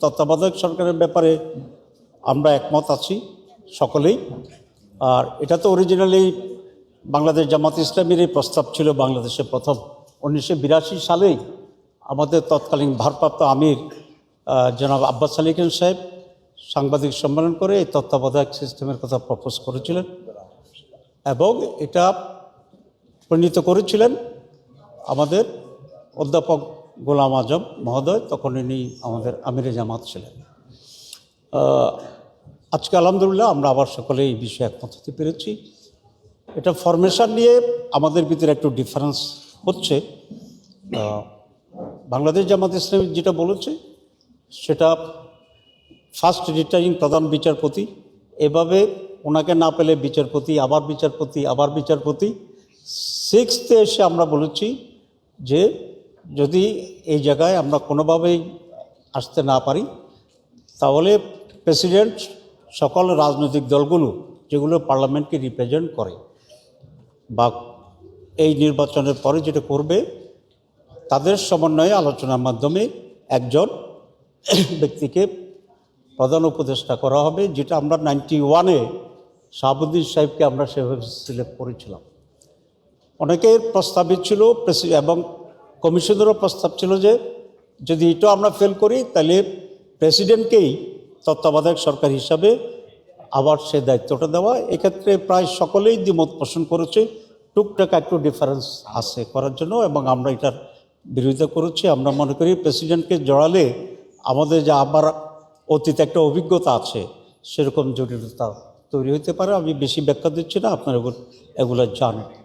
তত্ত্বাবধায়ক সরকারের ব্যাপারে আমরা একমত আছি সকলেই। আর এটা তো অরিজিনালি বাংলাদেশ জামাত ইসলামের প্রস্তাব ছিল, বাংলাদেশে প্রথম। উনিশশো বিরাশি সালেই আমাদের তৎকালীন ভারপ্রাপ্ত আমির জনাব আব্বাস আলী খান সাহেব সাংবাদিক সম্মেলন করে এই তত্ত্বাবধায়ক সিস্টেমের কথা প্রপোজ করেছিলেন এবং এটা পরিণত করেছিলেন আমাদের অধ্যাপক গোলাম আজম মহোদয়, তখন ইনি আমাদের আমিরে জামাত ছিলেন। আজকে আলহামদুলিল্লাহ আমরা আবার সকলে এই বিষয়ে একমত হতে পেরেছি। এটা ফরমেশন নিয়ে আমাদের ভিতরে একটু ডিফারেন্স হচ্ছে। বাংলাদেশ জামাত ইসলামী যেটা বলেছে, সেটা ফার্স্ট রিটার্নিং প্রধান বিচারপতি, এভাবে ওনাকে না পেলে বিচারপতি, আবার বিচারপতি আবার বিচারপতি। সিক্সথে এসে আমরা বলেছি যে যদি এই জায়গায় আমরা কোনোভাবেই আসতে না পারি, তাহলে প্রেসিডেন্ট সকল রাজনৈতিক দলগুলো যেগুলো পার্লামেন্টকে রিপ্রেজেন্ট করে বা এই নির্বাচনের পরে যেটা করবে, তাদের সমন্বয়ে আলোচনার মাধ্যমে একজন ব্যক্তিকে প্রধান উপদেষ্টা করা হবে, যেটা আমরা নাইনটি ওয়ানে শাহাবুদ্দিন সাহেবকে আমরা সেভাবে সিলেক্ট করেছিলাম। অনেকের প্রস্তাবিত ছিল এবং কমিশনেরও প্রস্তাব ছিল যে যদি এটাও আমরা ফেল করি, তাহলে প্রেসিডেন্টকেই তত্ত্বাবধায়ক সরকার হিসাবে আবার সে দায়িত্বটা দেওয়া। এক্ষেত্রে প্রায় সকলেই দ্বিমত পোষণ করেছে, টুকটাক একটু ডিফারেন্স আছে করার জন্য এবং আমরা এটার বিরোধিতা করেছি। আমরা মনে করি প্রেসিডেন্টকে জড়ালে আমাদের যে আবার অতীত একটা অভিজ্ঞতা আছে, সেরকম জটিলতা তৈরি হতে পারে। আমি বেশি ব্যাখ্যা দিচ্ছি না, আপনারা এগুলো- জানেন।